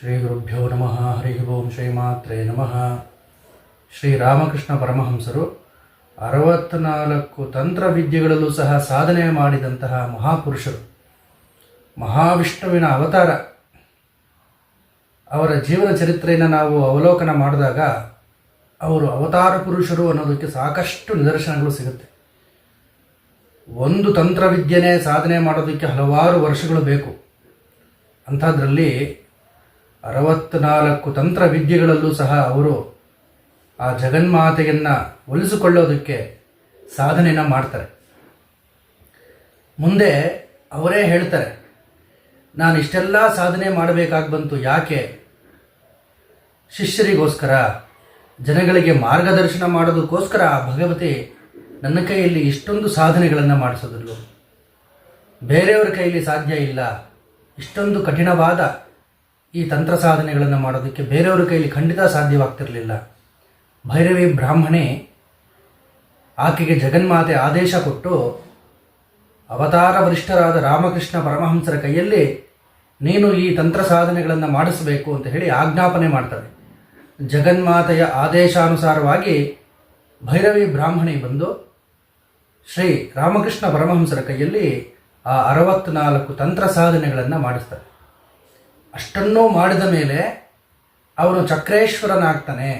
ಶ್ರೀ ಗುರುಭ್ಯೋ ನಮಃ ಹರಿ ಓಂ ಶ್ರೀಮಾತ್ರೆ ನಮಃ. ಶ್ರೀರಾಮಕೃಷ್ಣ ಪರಮಹಂಸರು ಅರವತ್ನಾಲ್ಕು ತಂತ್ರವಿದ್ಯೆಗಳಲ್ಲೂ ಸಹ ಸಾಧನೆ ಮಾಡಿದಂತಹ ಮಹಾಪುರುಷರು. ಮಹಾವಿಷ್ಣುವಿನ ಅವತಾರ. ಅವರ ಜೀವನ ಚರಿತ್ರೆಯನ್ನು ನಾವು ಅವಲೋಕನ ಮಾಡಿದಾಗ ಅವರು ಅವತಾರ ಪುರುಷರು ಅನ್ನೋದಕ್ಕೆ ಸಾಕಷ್ಟು ನಿದರ್ಶನಗಳು ಸಿಗುತ್ತೆ. ಒಂದು ತಂತ್ರವಿದ್ಯೆನೇ ಸಾಧನೆ ಮಾಡೋದಕ್ಕೆ ಹಲವಾರು ವರ್ಷಗಳು ಬೇಕು. ಅಂಥದ್ರಲ್ಲಿ ಅರವತ್ನಾಲ್ಕು ತಂತ್ರವಿದ್ಯೆಗಳಲ್ಲೂ ಸಹ ಅವರು ಆ ಜಗನ್ಮಾತೆಯನ್ನು ಒಲಿಸಿಕೊಳ್ಳೋದಕ್ಕೆ ಸಾಧನೆಯನ್ನು ಮಾಡ್ತಾರೆ. ಮುಂದೆ ಅವರೇ ಹೇಳ್ತಾರೆ, ನಾನು ಇಷ್ಟೆಲ್ಲ ಸಾಧನೆ ಮಾಡಬೇಕಾಗಿ ಬಂತು ಯಾಕೆ? ಶಿಷ್ಯರಿಗೋಸ್ಕರ, ಜನಗಳಿಗೆ ಮಾರ್ಗದರ್ಶನ ಮಾಡೋದಕ್ಕೋಸ್ಕರ ಆ ಭಗವತಿ ನನ್ನ ಕೈಯಲ್ಲಿ ಇಷ್ಟೊಂದು ಸಾಧನೆಗಳನ್ನು ಮಾಡಿಸೋದಿಲ್ಲ ಬೇರೆಯವರ ಕೈಯಲ್ಲಿ ಸಾಧ್ಯ ಇಲ್ಲ. ಇಷ್ಟೊಂದು ಕಠಿಣವಾದ ಈ ತಂತ್ರ ಸಾಧನೆಗಳನ್ನು ಮಾಡೋದಕ್ಕೆ ಬೇರೆಯವರ ಕೈಯಲ್ಲಿ ಖಂಡಿತ ಸಾಧ್ಯವಾಗ್ತಿರಲಿಲ್ಲ. ಭೈರವಿ ಬ್ರಾಹ್ಮಣೆ, ಆಕೆಗೆ ಜಗನ್ಮಾತೆ ಆದೇಶ ಕೊಟ್ಟು ಅವತಾರ ವರಿಷ್ಠರಾದ ರಾಮಕೃಷ್ಣ ಪರಮಹಂಸರ ಕೈಯಲ್ಲಿ ನೀನು ಈ ತಂತ್ರ ಸಾಧನೆಗಳನ್ನು ಮಾಡಿಸಬೇಕು ಅಂತ ಹೇಳಿ ಆಜ್ಞಾಪನೆ ಮಾಡ್ತಾಳೆ ಜಗನ್ಮಾತೆಯ ಆದೇಶಾನುಸಾರವಾಗಿ ಭೈರವಿ ಬ್ರಾಹ್ಮಣಿ ಬಂದು ಶ್ರೀ ರಾಮಕೃಷ್ಣ ಪರಮಹಂಸರ ಕೈಯಲ್ಲಿ ಆ ಅರವತ್ನಾಲ್ಕು ತಂತ್ರ ಸಾಧನೆಗಳನ್ನು ಮಾಡಿಸ್ತಾರೆ. ಅಷ್ಟನ್ನೂ ಮಾಡಿದ ಮೇಲೆ ಅವನು ಚಕ್ರೇಶ್ವರನಾಗ್ತಾನೆ.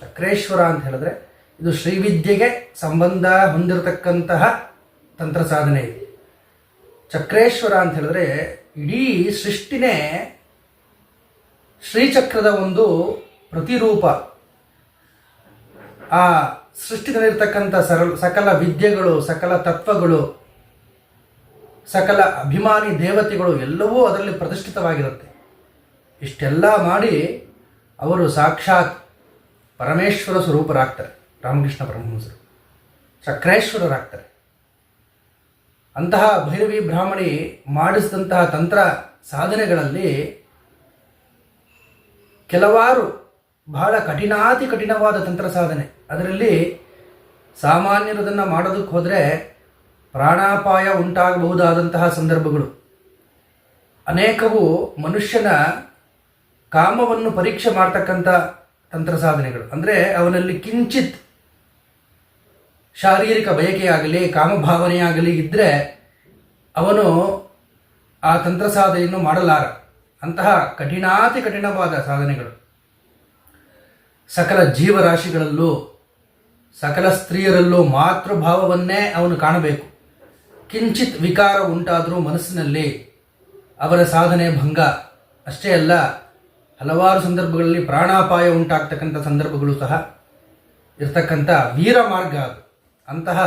ಚಕ್ರೇಶ್ವರ ಅಂತ ಹೇಳಿದ್ರೆ ಇದು ಶ್ರೀವಿದ್ಯೆಗೆ ಸಂಬಂಧ ಹೊಂದಿರತಕ್ಕಂತಹ ತಂತ್ರ ಸಾಧನೆ ಇದೆ. ಚಕ್ರೇಶ್ವರ ಅಂತ ಹೇಳಿದ್ರೆ ಇಡೀ ಸೃಷ್ಟಿನೇ ಶ್ರೀಚಕ್ರದ ಒಂದು ಪ್ರತಿರೂಪ. ಆ ಸೃಷ್ಟಿನಲ್ಲಿರ್ತಕ್ಕಂಥ ಸರಳ ಸಕಲ ವಿದ್ಯೆಗಳು, ಸಕಲ ತತ್ವಗಳು, ಸಕಲ ಅಭಿಮಾನಿ ದೇವತೆಗಳು ಎಲ್ಲವೂ ಅದರಲ್ಲಿ ಪ್ರತಿಷ್ಠಿತವಾಗಿರುತ್ತೆ. ಇಷ್ಟೆಲ್ಲ ಮಾಡಿ ಅವರು ಸಾಕ್ಷಾತ್ ಪರಮೇಶ್ವರ ಸ್ವರೂಪರಾಗ್ತಾರೆ. ರಾಮಕೃಷ್ಣ ಪರಮಹಂಸರು ಚಕ್ರೇಶ್ವರರಾಗ್ತಾರೆ ಅಂತಹ ಭೈರವಿ ಬ್ರಾಹ್ಮಣಿ ಮಾಡಿಸಿದಂತಹ ತಂತ್ರ ಸಾಧನೆಗಳಲ್ಲಿ ಕೆಲವಾರು ಬಹಳ ಕಠಿಣಾತಿ ಕಠಿಣವಾದ ತಂತ್ರ ಸಾಧನೆ. ಅದರಲ್ಲಿ ಸಾಮಾನ್ಯರದನ್ನು ಮಾಡೋದಕ್ಕೆ ಹೋದರೆ ಪ್ರಾಣಾಪಾಯ ಉಂಟಾಗಬಹುದಾದಂತಹ ಸಂದರ್ಭಗಳು. ಅನೇಕವು ಮನುಷ್ಯನ ಕಾಮವನ್ನು ಪರೀಕ್ಷೆ ಮಾಡ್ತಕ್ಕಂಥ ತಂತ್ರ ಸಾಧನೆಗಳು ಅಂದರೆ ಅವನಲ್ಲಿ ಕಿಂಚಿತ್ ಶಾರೀರಿಕ ಬಯಕೆಯಾಗಲಿ, ಕಾಮಭಾವನೆಯಾಗಲಿ ಇದ್ದರೆ ಅವನು ಆ ತಂತ್ರ ಸಾಧನೆಯನ್ನು ಮಾಡಲಾರ. ಅಂತಹ ಕಠಿಣಾತಿ ಕಠಿಣವಾದ ಸಾಧನೆಗಳು. ಸಕಲ ಜೀವರಾಶಿಗಳಲ್ಲೂ, ಸಕಲ ಸ್ತ್ರೀಯರಲ್ಲೂ ಮಾತೃಭಾವವನ್ನೇ ಅವನು ಕಾಣಬೇಕು. ಕಿಂಚಿತ್ ವಿಕಾರ ಉಂಟಾದರೂ ಮನಸ್ಸಿನಲ್ಲಿ ಅವರ ಸಾಧನೆ ಭಂಗ. ಅಷ್ಟೇ ಅಲ್ಲ ಹಲವಾರು ಸಂದರ್ಭಗಳಲ್ಲಿ ಪ್ರಾಣಾಪಾಯ ಉಂಟಾಗ್ತಕ್ಕಂಥ ಸಂದರ್ಭಗಳು ಸಹ ಇರ್ತಕ್ಕಂಥ ವೀರ ಮಾರ್ಗ ಅದು. ಅಂತಹ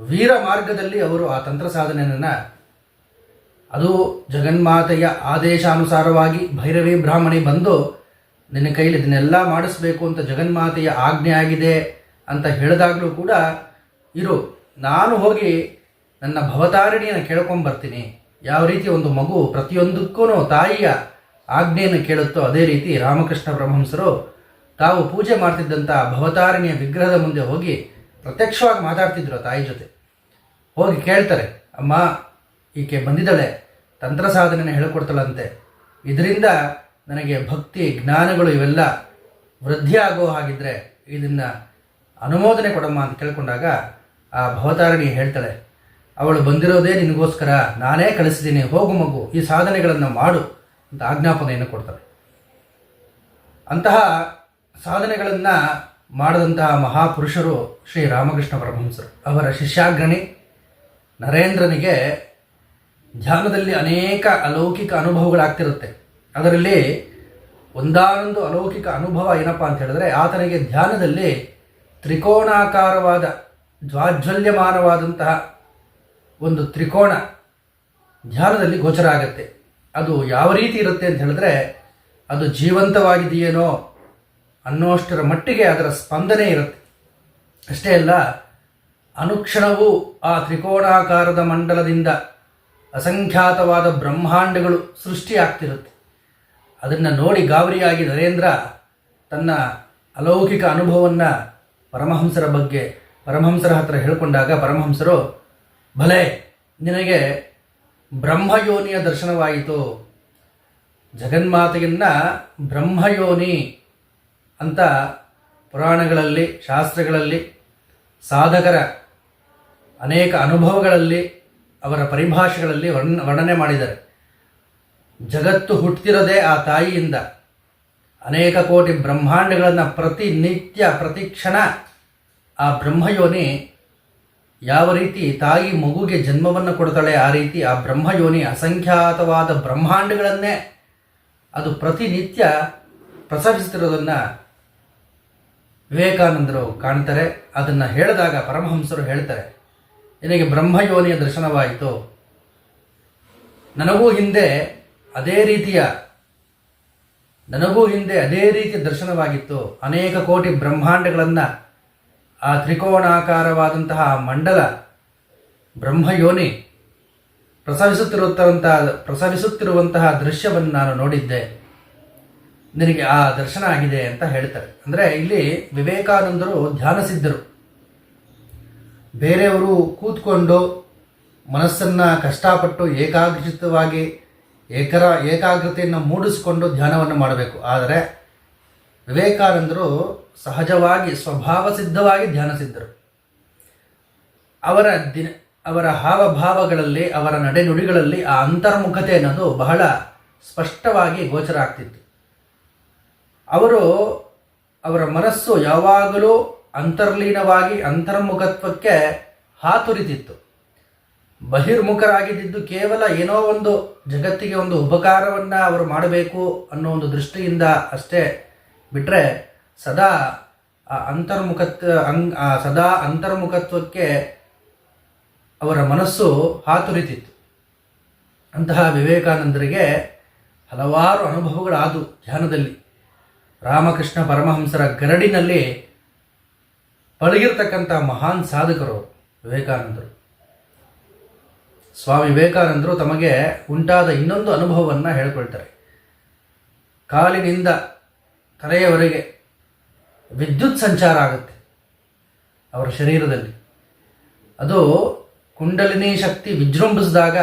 ವೀರ ಮಾರ್ಗದಲ್ಲಿ ಅವರು ಆ ತಂತ್ರ ಸಾಧನೆಯನ್ನು ಅದು ಜಗನ್ಮಾತೆಯ ಆದೇಶಾನುಸಾರವಾಗಿ ಭೈರವಿ ಬ್ರಾಹ್ಮಣಿ ಬಂದು ನಿನ್ನ ಕೈಲಿ ಇದನ್ನೆಲ್ಲ ಮಾಡಿಸ್ಬೇಕು ಅಂತ ಜಗನ್ಮಾತೆಯ ಆಜ್ಞೆ ಆಗಿದೆ ಅಂತ ಹೇಳಿದಾಗಲೂ ಕೂಡ ಇರು, ನಾನು ಹೋಗಿ ನನ್ನ ಭವತಾರಿಣಿಯನ್ನು ಕೇಳ್ಕೊಂಬರ್ತೀನಿ ಯಾವ ರೀತಿ ಒಂದು ಮಗು ಪ್ರತಿಯೊಂದಕ್ಕೂ ತಾಯಿಯ ಆಜ್ಞೆಯನ್ನು ಕೇಳುತ್ತೋ ಅದೇ ರೀತಿ ರಾಮಕೃಷ್ಣ ಪರಮಹಂಸರು ತಾವು ಪೂಜೆ ಮಾಡ್ತಿದ್ದಂಥ ಭವತಾರಣಿಯ ವಿಗ್ರಹದ ಮುಂದೆ ಹೋಗಿ ಪ್ರತ್ಯಕ್ಷವಾಗಿ ಮಾತಾಡ್ತಿದ್ರು ತಾಯಿ ಜೊತೆ. ಹೋಗಿ ಕೇಳ್ತಾರೆ, ಅಮ್ಮ, ಈಕೆ ಬಂದಿದ್ದಾಳೆ. ತಂತ್ರ ಸಾಧನೆಯನ್ನು ಹೇಳಿಕೊಡ್ತಾಳಂತೆ. ಇದರಿಂದ ನನಗೆ ಭಕ್ತಿ, ಜ್ಞಾನಗಳು ಇವೆಲ್ಲ ವೃದ್ಧಿ ಆಗೋ ಹಾಗಿದ್ರೆ ಇದನ್ನು ಅನುಮೋದನೆ ಕೊಡಮ್ಮ ಅಂತ ಕೇಳ್ಕೊಂಡಾಗ ಆ ಭವತಾರಣಿ ಹೇಳ್ತಾಳೆ, ಅವಳು ಬಂದಿರೋದೇ ನಿನಗೋಸ್ಕರ. ನಾನೇ ಕಳಿಸಿದ್ದೀನಿ. ಹೋಗು ಮಗು. ಈ ಸಾಧನೆಗಳನ್ನು ಮಾಡು. ಅಂತ ಆಜ್ಞಾಪನೆಯನ್ನು ಕೊಡ್ತಾರೆ ಅಂತಹ ಸಾಧನೆಗಳನ್ನು ಮಾಡಿದಂತಹ ಮಹಾಪುರುಷರು ಶ್ರೀ ರಾಮಕೃಷ್ಣ ಪರಮಹಂಸರು. ಅವರ ಶಿಷ್ಯಾಗ್ರಣಿ ನರೇಂದ್ರನಿಗೆ ಧ್ಯಾನದಲ್ಲಿ ಅನೇಕ ಅಲೌಕಿಕ ಅನುಭವಗಳಾಗ್ತಿರುತ್ತೆ. ಅದರಲ್ಲಿ ಒಂದಾನೊಂದು ಅಲೌಕಿಕ ಅನುಭವ ಏನಪ್ಪ ಅಂತ ಹೇಳಿದ್ರೆ, ಆತನಿಗೆ ಧ್ಯಾನದಲ್ಲಿ ತ್ರಿಕೋಣಾಕಾರವಾದ, ಜ್ವಾಜ್ವಲ್ಯಮಾನವಾದಂತಹ ಒಂದು ತ್ರಿಕೋಣ ಧ್ಯಾನದಲ್ಲಿ ಗೋಚರ ಆಗತ್ತೆ. ಅದು ಯಾವ ರೀತಿ ಇರುತ್ತೆ ಅಂತ ಹೇಳಿದ್ರೆ, ಅದು ಜೀವಂತವಾಗಿದೆಯೇನೋ ಅನ್ನೋಷ್ಟರ ಮಟ್ಟಿಗೆ ಅದರ ಸ್ಪಂದನೆ ಇರುತ್ತೆ. ಅಷ್ಟೇ ಅಲ್ಲ, ಅನುಕ್ಷಣವೂ ಆ ತ್ರಿಕೋಣಾಕಾರದ ಮಂಡಲದಿಂದ ಅಸಂಖ್ಯಾತವಾದ ಬ್ರಹ್ಮಾಂಡಗಳು ಸೃಷ್ಟಿಯಾಗ್ತಿರುತ್ತೆ. ಅದನ್ನು ನೋಡಿ ಗಾಬರಿಯಾಗಿ ನರೇಂದ್ರ ತನ್ನ ಅಲೌಕಿಕ ಅನುಭವವನ್ನು ಪರಮಹಂಸರ ಬಗ್ಗೆ, ಪರಮಹಂಸರ ಹತ್ರ ಹೇಳಿಕೊಂಡಾಗ ಪರಮಹಂಸರು, ಭಲೆ, ನಿನಗೆ ಬ್ರಹ್ಮಯೋನಿಯ ದರ್ಶನವಾಯಿತು. ಜಗನ್ಮಾತೆಯನ್ನ ಬ್ರಹ್ಮಯೋನಿ ಅಂತ ಪುರಾಣಗಳಲ್ಲಿ, ಶಾಸ್ತ್ರಗಳಲ್ಲಿ, ಸಾಧಕರ ಅನೇಕ ಅನುಭವಗಳಲ್ಲಿ, ಅವರ ಪರಿಭಾಷೆಗಳಲ್ಲಿ ವರ್ಣ, ವರ್ಣನೆ ಮಾಡಿದ್ದಾರೆ. ಜಗತ್ತು ಹುಟ್ಟಿರೋದೇ ಆ ತಾಯಿಯಿಂದ ಅನೇಕ ಕೋಟಿ ಬ್ರಹ್ಮಾಂಡಗಳನ್ನು ಪ್ರತಿನಿತ್ಯ ಪ್ರತಿ ಕ್ಷಣ ಆ ಬ್ರಹ್ಮಯೋನಿ ಯಾವ ರೀತಿ ತಾಯಿ ಮಗುಗೆ ಜನ್ಮವನ್ನು ಕೊಡ್ತಾಳೆ, ಆ ರೀತಿ ಆ ಬ್ರಹ್ಮಯೋನಿ ಅಸಂಖ್ಯಾತವಾದ ಬ್ರಹ್ಮಾಂಡಗಳನ್ನೇ ಅದು ಪ್ರತಿನಿತ್ಯ ಪ್ರಸವಿಸುತ್ತಿರೋದನ್ನು ವಿವೇಕಾನಂದರು ಕಾಣ್ತಾರೆ. ಅದನ್ನು ಹೇಳಿದಾಗ ಪರಮಹಂಸರು ಹೇಳ್ತಾರೆ, ನಿನಗೆ ಬ್ರಹ್ಮಯೋನಿಯ ದರ್ಶನವಾಯಿತು. ನನಗೂ ಹಿಂದೆ ಅದೇ ರೀತಿಯ, ನನಗೂ ಹಿಂದೆ ಅದೇ ರೀತಿಯ ದರ್ಶನವಾಗಿತ್ತು. ಅನೇಕ ಕೋಟಿ ಬ್ರಹ್ಮಾಂಡಗಳನ್ನು ಆ ತ್ರಿಕೋಣಾಕಾರವಾದಂತಹ ಮಂಡಲ ಬ್ರಹ್ಮಯೋನಿ ಪ್ರಸವಿಸುತ್ತಿರುವಂತಹ ಪ್ರಸವಿಸುತ್ತಿರುವಂತಹ ದೃಶ್ಯವನ್ನು ನಾನು ನೋಡಿದ್ದೆ. ನಿನಗೆ ಆ ದರ್ಶನ ಆಗಿದೆ ಅಂತ ಹೇಳ್ತಾರೆ. ಅಂದರೆ ಇಲ್ಲಿ ವಿವೇಕಾನಂದರು ಧ್ಯಾನಸಿದ್ಧರು ಬೇರೆಯವರು ಕೂತ್ಕೊಂಡು ಮನಸ್ಸನ್ನು ಕಷ್ಟಪಟ್ಟು ಏಕಾಗ್ರಚಿತವಾಗಿ ಏಕರ, ಏಕಾಗ್ರತೆಯನ್ನು ಮೂಡಿಸಿಕೊಂಡು ಧ್ಯಾನವನ್ನು ಮಾಡಬೇಕು. ಆದರೆ ವಿವೇಕಾನಂದರು ಸಹಜವಾಗಿ ಸ್ವಭಾವ ಸಿದ್ಧವಾಗಿ ಧ್ಯಾನಸಿದ್ಧರು ಅವರ ದಿನ, ಅವರ ಹಾವಭಾವಗಳಲ್ಲಿ, ಅವರ ನಡೆನುಡಿಗಳಲ್ಲಿ ಆ ಅಂತರ್ಮುಖತೆ ಅನ್ನೋದು ಬಹಳ ಸ್ಪಷ್ಟವಾಗಿ ಗೋಚರ ಆಗ್ತಿತ್ತು. ಅವರು ಅವರ ಮನಸ್ಸು ಯಾವಾಗಲೂ ಅಂತರ್ಲೀನವಾಗಿ, ಅಂತರ್ಮುಖತ್ವಕ್ಕೆ ಹಾತುರಿತಿತ್ತು. ಬಹಿರ್ಮುಖರಾಗಿದ್ದು ಕೇವಲ ಏನೋ ಒಂದು ಜಗತ್ತಿಗೆ ಒಂದು ಉಪಕಾರವನ್ನು ಅವರು ಮಾಡಬೇಕು ಅನ್ನೋ ಒಂದು ದೃಷ್ಟಿಯಿಂದ ಅಷ್ಟೇ ಬಿಟ್ಟರೆ ಸದಾ ಅಂತರ್ಮುಖತ್ವ ಸದಾ ಅಂತರ್ಮುಖತ್ವಕ್ಕೆ ಅವರ ಮನಸ್ಸು ಹಾತುರಿತಿತ್ತು. ಅಂತಹ ವಿವೇಕಾನಂದರಿಗೆ ಹಲವಾರು ಅನುಭವಗಳಾದವು ಧ್ಯಾನದಲ್ಲಿ. ರಾಮಕೃಷ್ಣ ಪರಮಹಂಸರ ಗರಡಿನಲ್ಲಿ ಪಳಗಿರ್ತಕ್ಕಂಥ ಮಹಾನ್ ಸಾಧಕರು ವಿವೇಕಾನಂದರು. ಸ್ವಾಮಿ ವಿವೇಕಾನಂದರು ತಮಗೆ ಉಂಟಾದ ಇನ್ನೊಂದು ಅನುಭವವನ್ನು ಹೇಳ್ಕೊಳ್ತಾರೆ. ಕಾಲಿನಿಂದ ತಲೆಯವರೆಗೆ ವಿದ್ಯುತ್ ಸಂಚಾರ ಆಗುತ್ತೆ ಅವರ ಶರೀರದಲ್ಲಿ. ಅದು ಕುಂಡಲಿನಿ ಶಕ್ತಿ ವಿಜೃಂಭಿಸಿದಾಗ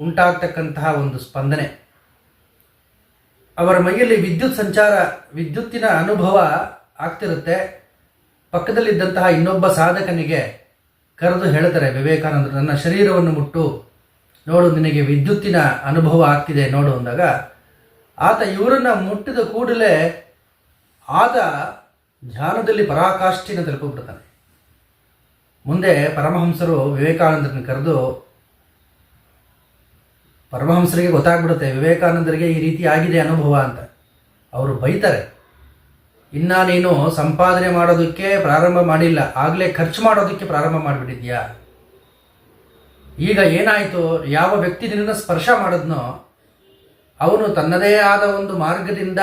ಉಂಟಾಗ್ತಕ್ಕಂತಹ ಒಂದು ಸ್ಪಂದನೆ. ಅವರ ಮೈಯಲ್ಲಿ ವಿದ್ಯುತ್ ಸಂಚಾರ, ವಿದ್ಯುತ್ತಿನ ಅನುಭವ ಆಗ್ತಿರುತ್ತೆ. ಪಕ್ಕದಲ್ಲಿದ್ದಂತಹ ಇನ್ನೊಬ್ಬ ಸಾಧಕನಿಗೆ ಕರೆದು ಹೇಳ್ತಾರೆ ವಿವೇಕಾನಂದರು ನನ್ನ ಶರೀರವನ್ನು ಮುಟ್ಟು, ನೋಡು, ನಿನಗೆ ವಿದ್ಯುತ್ತಿನ ಅನುಭವ ಆಗ್ತಿದೆ, ನೋಡು ಅಂದಾಗ ಆತ ಇವರನ್ನ ಮುಟ್ಟಿದ ಕೂಡಲೇ ಆತ ಧ್ಯಾನದಲ್ಲಿ ಪರಾಕಾಷ್ಠೆಯನ್ನು ತಲುಪಿಬಿಡ್ತಾನೆ. ಮುಂದೆ ಪರಮಹಂಸರು ವಿವೇಕಾನಂದರನ್ನು ಕರೆದು, ಪರಮಹಂಸರಿಗೆ ಗೊತ್ತಾಗ್ಬಿಡುತ್ತೆ, ವಿವೇಕಾನಂದರಿಗೆ ಈ ರೀತಿ ಆಗಿದೆ ಅನುಭವ ಅಂತ. ಅವರು ಬೈತಾರೆ. ಇನ್ನ ನೀನು ಸಂಪಾದನೆ ಮಾಡೋದಕ್ಕೆ ಪ್ರಾರಂಭ ಮಾಡಿಲ್ಲ, ಆಗಲೇ ಖರ್ಚು ಮಾಡೋದಕ್ಕೆ ಪ್ರಾರಂಭ ಮಾಡಿಬಿಟ್ಟಿದ್ಯಾ ಈಗ ಏನಾಯಿತು, ಯಾವ ವ್ಯಕ್ತಿ ನಿನ್ನ ಸ್ಪರ್ಶ ಮಾಡಿದ್ನೋ ಅವನು ತನ್ನದೇ ಆದ ಒಂದು ಮಾರ್ಗದಿಂದ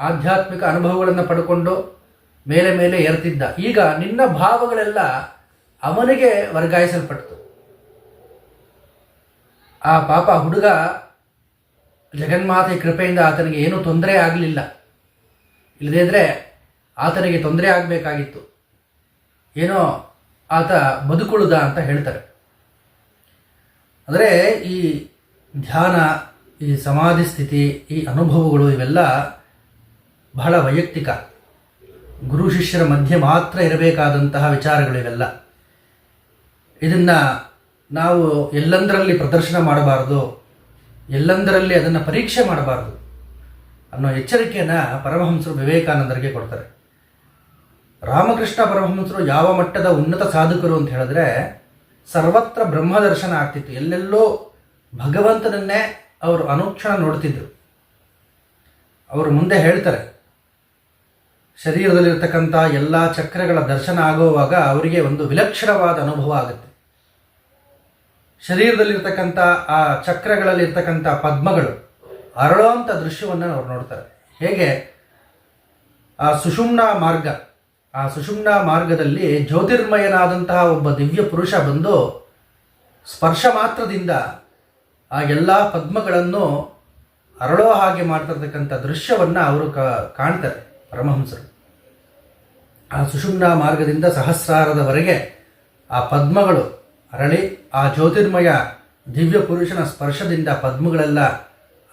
ಆಧ್ಯಾತ್ಮಿಕ ಅನುಭವಗಳನ್ನು ಪಡ್ಕೊಂಡು ಮೇಲೆ ಮೇಲೆ ಏರ್ತಿದ್ದ. ಈಗ ನಿನ್ನ ಭಾವಗಳೆಲ್ಲ ಅವನಿಗೆ ವರ್ಗಾಯಿಸಲ್ಪಟ್ಟು ಆ ಪಾಪ ಹುಡುಗ ಜಗನ್ಮಾತೆ ಕೃಪೆಯಿಂದ ಆತನಿಗೆ ಏನೂ ತೊಂದರೆ ಆಗಲಿಲ್ಲ. ಇಲ್ಲದಿದ್ದರೆ ಆತನಿಗೆ ತೊಂದರೆ ಆಗಬೇಕಾಗಿತ್ತು. ಏನೋ ಆತ ಬದುಕುಳುದ ಅಂತ ಹೇಳ್ತಾರೆ. ಅಂದರೆ ಈ ಧ್ಯಾನ ಈ ಸಮಾಧಿ ಸ್ಥಿತಿ, ಈ ಅನುಭವಗಳು ಇವೆಲ್ಲ ಬಹಳ ವೈಯಕ್ತಿಕ. ಗುರು ಶಿಷ್ಯರ ಮಧ್ಯೆ ಮಾತ್ರ ಇರಬೇಕಾದಂತಹ ವಿಚಾರಗಳು ಇವೆಲ್ಲ. ಇದನ್ನು ನಾವು ಎಲ್ಲಂದರಲ್ಲಿ ಪ್ರದರ್ಶನ ಮಾಡಬಾರ್ದು, ಎಲ್ಲಂದರಲ್ಲಿ ಅದನ್ನು ಪರೀಕ್ಷೆ ಮಾಡಬಾರ್ದು ಅನ್ನೋ ಎಚ್ಚರಿಕೆಯನ್ನು ಪರಮಹಂಸರು ವಿವೇಕಾನಂದರಿಗೆ ಕೊಡ್ತಾರೆ. ರಾಮಕೃಷ್ಣ ಪರಮಹಂಸರು ಯಾವ ಮಟ್ಟದ ಉನ್ನತ ಸಾಧಕರು ಅಂತ ಹೇಳಿದ್ರೆ ಸರ್ವತ್ರ ಬ್ರಹ್ಮದರ್ಶನ ಆಗ್ತಿತ್ತು. ಎಲ್ಲೆಲ್ಲೋ ಭಗವಂತನನ್ನೇ ಅವರು ಅನುಕ್ಷಣ ನೋಡ್ತಿದ್ರು. ಅವರು ಮುಂದೆ ಹೇಳ್ತಾರೆ, ಶರೀರದಲ್ಲಿರ್ತಕ್ಕಂಥ ಎಲ್ಲ ಚಕ್ರಗಳ ದರ್ಶನ ಆಗುವಾಗ ಅವರಿಗೆ ಒಂದು ವಿಲಕ್ಷಣವಾದ ಅನುಭವ ಆಗುತ್ತೆ. ಶರೀರದಲ್ಲಿರ್ತಕ್ಕಂಥ ಆ ಚಕ್ರಗಳಲ್ಲಿರ್ತಕ್ಕಂಥ ಪದ್ಮಗಳು ಅರಳುವಂಥ ದೃಶ್ಯವನ್ನು ಅವ್ರು ನೋಡ್ತಾರೆ. ಹೇಗೆ? ಆ ಸುಷುಮ್ನ ಮಾರ್ಗ, ಆ ಸುಷುಮ್ನ ಮಾರ್ಗದಲ್ಲಿ ಜ್ಯೋತಿರ್ಮಯನಾದಂತಹ ಒಬ್ಬ ದಿವ್ಯ ಪುರುಷ ಬಂದು ಸ್ಪರ್ಶ ಮಾತ್ರದಿಂದ ಆ ಎಲ್ಲ ಪದ್ಮಗಳನ್ನು ಅರಳೋ ಹಾಗೆ ಮಾಡ್ತಿರ್ತಕ್ಕಂಥ ದೃಶ್ಯವನ್ನು ಅವರು ಕಾಣ್ತಾರೆ ಪರಮಹಂಸರು. ಆ ಸುಷುಮ್ನ ಮಾರ್ಗದಿಂದ ಸಹಸ್ರಾರದವರೆಗೆ ಆ ಪದ್ಮಗಳು ಅರಳಿ, ಆ ಜ್ಯೋತಿರ್ಮಯ ದಿವ್ಯ ಪುರುಷನ ಸ್ಪರ್ಶದಿಂದ ಪದ್ಮಗಳೆಲ್ಲ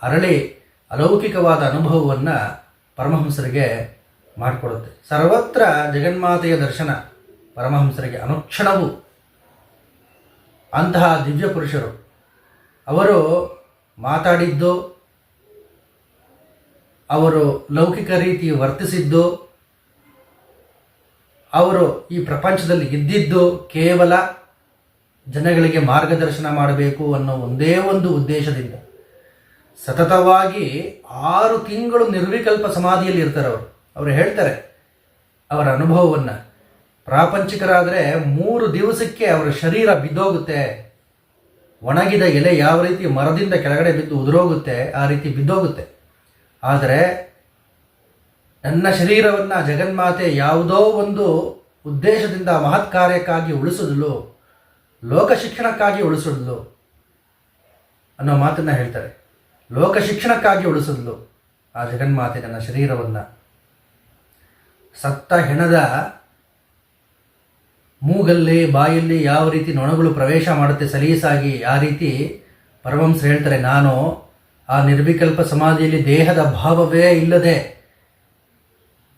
ಅರಳಿ ಅಲೌಕಿಕವಾದ ಅನುಭವವನ್ನು ಪರಮಹಂಸರಿಗೆ ಮಾಡಿಕೊಡುತ್ತೆ. ಸರ್ವತ್ರ ಜಗನ್ಮಾತೆಯ ದರ್ಶನ ಪರಮಹಂಸರಿಗೆ ಅನುಕ್ಷಣವು ಅಂತಹ ದಿವ್ಯ ಪುರುಷರು. ಅವರು ಮಾತಾಡಿದ್ದು, ಅವರು ಲೌಕಿಕ ರೀತಿ ವರ್ತಿಸಿದ್ದು, ಅವರು ಈ ಪ್ರಪಂಚದಲ್ಲಿ ಇದ್ದಿದ್ದು ಕೇವಲ ಜನಗಳಿಗೆ ಮಾರ್ಗದರ್ಶನ ಮಾಡಬೇಕು ಅನ್ನೋ ಒಂದೇ ಒಂದು ಉದ್ದೇಶದಿಂದ. ಸತತವಾಗಿ ಆರು ತಿಂಗಳು ನಿರ್ವಿಕಲ್ಪ ಸಮಾಧಿಯಲ್ಲಿ ಇರ್ತಾರೆ ಅವರು. ಅವರು ಹೇಳ್ತಾರೆ ಅವರ ಅನುಭವವನ್ನು. ಪ್ರಾಪಂಚಿಕರಾದರೆ ಮೂರು ದಿವಸಕ್ಕೆ ಅವರ ಶರೀರ ಬಿದ್ದೋಗುತ್ತೆ. ಒಣಗಿದ ಎಲೆ ಯಾವ ರೀತಿ ಮರದಿಂದ ಕೆಳಗಡೆ ಬಿದ್ದು ಉದುರೋಗುತ್ತೆ, ಆ ರೀತಿ ಬಿದ್ದೋಗುತ್ತೆ. ಆದರೆ ನನ್ನ ಶರೀರವನ್ನು ಜಗನ್ಮಾತೆ ಯಾವುದೋ ಒಂದು ಉದ್ದೇಶದಿಂದ ಮಹತ್ ಕಾರ್ಯಕ್ಕಾಗಿ ಉಳಿಸಿದ್ಲು, ಲೋಕ ಶಿಕ್ಷಣಕ್ಕಾಗಿ ಉಳಿಸಿದ್ಲು ಅನ್ನೋ ಮಾತನ್ನು ಹೇಳ್ತಾರೆ. ಲೋಕ ಶಿಕ್ಷಣಕ್ಕಾಗಿ ಉಳಿಸಿದ್ಲು ಆ ಜಗನ್ಮಾತೆ ನನ್ನ ಶರೀರವನ್ನು. ಸತ್ತ ಹೆಣದ ಮೂಗಲ್ಲಿ, ಬಾಯಲ್ಲಿ ಯಾವ ರೀತಿ ನೊಣಗಳು ಪ್ರವೇಶ ಮಾಡುತ್ತೆ ಸಲೀಸಾಗಿ, ಆ ರೀತಿ ಪರಮಹಂಸರು ಹೇಳ್ತಾರೆ, ನಾನು ಆ ನಿರ್ವಿಕಲ್ಪ ಸಮಾಧಿಯಲ್ಲಿ ದೇಹದ ಭಾವವೇ ಇಲ್ಲದೆ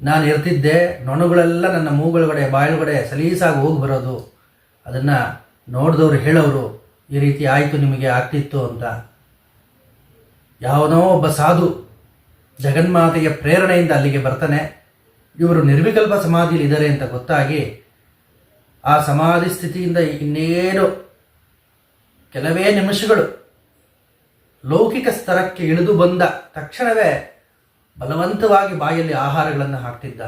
ನಾನು ಇರ್ತಿದ್ದೆ, ನೊಣಗಳೆಲ್ಲ ನನ್ನ ಮೂಗಳಗಡೆ ಬಾಯೊಳಗಡೆ ಸಲೀಸಾಗಿ ಹೋಗಿ ಬರೋದು. ಅದನ್ನು ನೋಡಿದವರು ಹೇಳೋರು, ಈ ರೀತಿ ಆಯಿತು ನಿಮಗೆ, ಆಗ್ತಿತ್ತು ಅಂತ. ಯಾವನೋ ಒಬ್ಬ ಸಾಧು ಜಗನ್ಮಾತೆಯ ಪ್ರೇರಣೆಯಿಂದ ಅಲ್ಲಿಗೆ ಬರ್ತಾನೆ. ಇವರು ನಿರ್ವಿಕಲ್ಪ ಸಮಾಧಿಯಲ್ಲಿ ಇದ್ದಾರೆ ಅಂತ ಗೊತ್ತಾಗಿ ಆ ಸಮಾಧಿ ಸ್ಥಿತಿಯಿಂದ ಇನ್ನೇನು ಕೆಲವೇ ನಿಮಿಷಗಳು ಲೌಕಿಕ ಸ್ತರಕ್ಕೆ ಇಳಿದು ಬಂದ ತಕ್ಷಣವೇ ಬಲವಂತವಾಗಿ ಬಾಯಲ್ಲಿ ಆಹಾರಗಳನ್ನು ಹಾಕ್ತಿದ್ದ.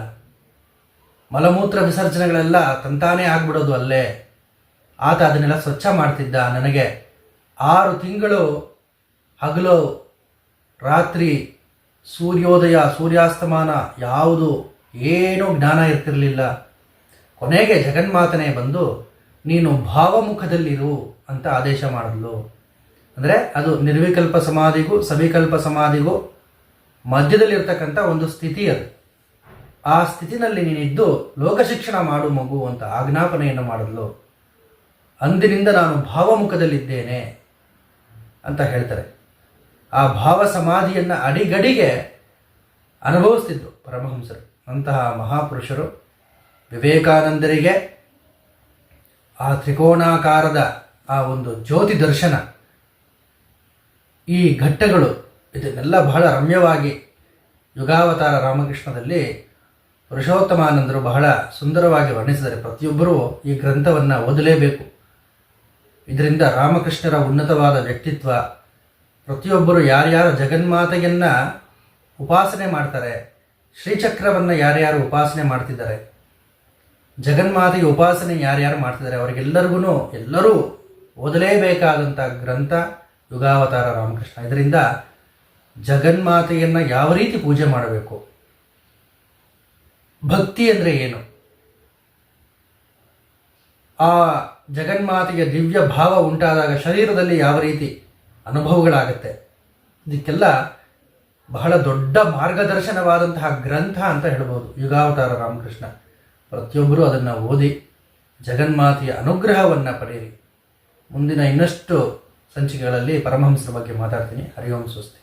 ಮಲಮೂತ್ರ ವಿಸರ್ಜನೆಗಳೆಲ್ಲ ತಂತಾನೇ ಆಗ್ಬಿಡೋದು ಅಲ್ಲೇ. ಆತ ಅದನ್ನೆಲ್ಲ ಸ್ವಚ್ಛ ಮಾಡ್ತಿದ್ದ. ನನಗೆ ಆರು ತಿಂಗಳು ಹಗಲು, ರಾತ್ರಿ, ಸೂರ್ಯೋದಯ, ಸೂರ್ಯಾಸ್ತಮಾನ, ಯಾವುದು ಏನೂ ಜ್ಞಾನ ಇರ್ತಿರಲಿಲ್ಲ. ಕೊನೆಗೆ ಜಗನ್ಮಾತನೇ ಬಂದು, ನೀನು ಭಾವಮುಖದಲ್ಲಿರು ಅಂತ ಆದೇಶ ಮಾಡಿದ್ಲು. ಅಂದರೆ ಅದು ನಿರ್ವಿಕಲ್ಪ ಸಮಾಧಿಗೂ, ಸವಿಕಲ್ಪ ಸಮಾಧಿಗೂ ಮಧ್ಯದಲ್ಲಿರ್ತಕ್ಕಂಥ ಒಂದು ಸ್ಥಿತಿ ಅದು. ಆ ಸ್ಥಿತಿನಲ್ಲಿ ನೀನಿದ್ದು ಲೋಕಶಿಕ್ಷಣ ಮಾಡು ಮಗು ಅಂತ ಆಜ್ಞಾಪನೆಯನ್ನು ಮಾಡಿದ್ಲು. ಅಂದಿನಿಂದ ನಾನು ಭಾವಮುಖದಲ್ಲಿದ್ದೇನೆ ಅಂತ ಹೇಳ್ತಾರೆ. ಆ ಭಾವ ಸಮಾಧಿಯನ್ನು ಅಡಿಗಡಿಗೆ ಅನುಭವಿಸ್ತಿದ್ರು ಪರಮಹಂಸರು. ಅಂತಹ ಮಹಾಪುರುಷರು ವಿವೇಕಾನಂದರಿಗೆ ಆ ತ್ರಿಕೋಣಾಕಾರದ ಆ ಒಂದು ಜ್ಯೋತಿ ದರ್ಶನ, ಈ ಘಟ್ಟಗಳು ಇದನ್ನೆಲ್ಲ ಬಹಳ ರಮ್ಯವಾಗಿ ಯುಗಾವತಾರ ರಾಮಕೃಷ್ಣದಲ್ಲಿ ಪುರುಷೋತ್ತಮಾನಂದರು ಬಹಳ ಸುಂದರವಾಗಿ ವರ್ಣಿಸಿದರೆ ಪ್ರತಿಯೊಬ್ಬರೂ ಈ ಗ್ರಂಥವನ್ನು ಓದಲೇಬೇಕು. ಇದರಿಂದ ರಾಮಕೃಷ್ಣರ ಉನ್ನತವಾದ ವ್ಯಕ್ತಿತ್ವ, ಪ್ರತಿಯೊಬ್ಬರು ಯಾರ್ಯಾರು ಜಗನ್ಮಾತೆಯನ್ನ ಉಪಾಸನೆ ಮಾಡ್ತಾರೆ, ಶ್ರೀಚಕ್ರವನ್ನು ಯಾರ್ಯಾರು ಉಪಾಸನೆ ಮಾಡ್ತಿದ್ದಾರೆ ಜಗನ್ಮಾತೆಯ ಉಪಾಸನೆ ಯಾರ್ಯಾರು ಮಾಡ್ತಿದ್ದಾರೆ ಅವರಿಗೆಲ್ಲರಿಗೂ ಎಲ್ಲರೂ ಓದಲೇಬೇಕಾದಂಥ ಗ್ರಂಥ ಯುಗಾವತಾರ ರಾಮಕೃಷ್ಣ. ಇದರಿಂದ ಜಗನ್ಮಾತೆಯನ್ನು ಯಾವ ರೀತಿ ಪೂಜೆ ಮಾಡಬೇಕು? ಭಕ್ತಿ ಅಂದರೆ ಏನು? ಆ ಜಗನ್ಮಾತೆಯ ದಿವ್ಯ ಭಾವ ಉಂಟಾದಾಗ ಶರೀರದಲ್ಲಿ ಯಾವ ರೀತಿ ಅನುಭವಗಳಾಗುತ್ತೆ? ಇದಕ್ಕೆಲ್ಲ ಬಹಳ ದೊಡ್ಡ ಮಾರ್ಗದರ್ಶನವಾದಂತಹ ಗ್ರಂಥ ಅಂತ ಹೇಳ್ಬೋದು ಯುಗಾವತಾರ ರಾಮಕೃಷ್ಣ. ಪ್ರತಿಯೊಬ್ಬರೂ ಅದನ್ನು ಓದಿ ಜಗನ್ಮಾತೆಯ ಅನುಗ್ರಹವನ್ನು ಪಡೆಯಿರಿ. ಮುಂದಿನ ಇನ್ನಷ್ಟು ಸಂಚಿಕೆಗಳಲ್ಲಿ ಪರಮಹಂಸರ ಬಗ್ಗೆ ಮಾತಾಡ್ತೀನಿ. ಹರಿ ಓಂ ಸ್ವಸ್ತಿ.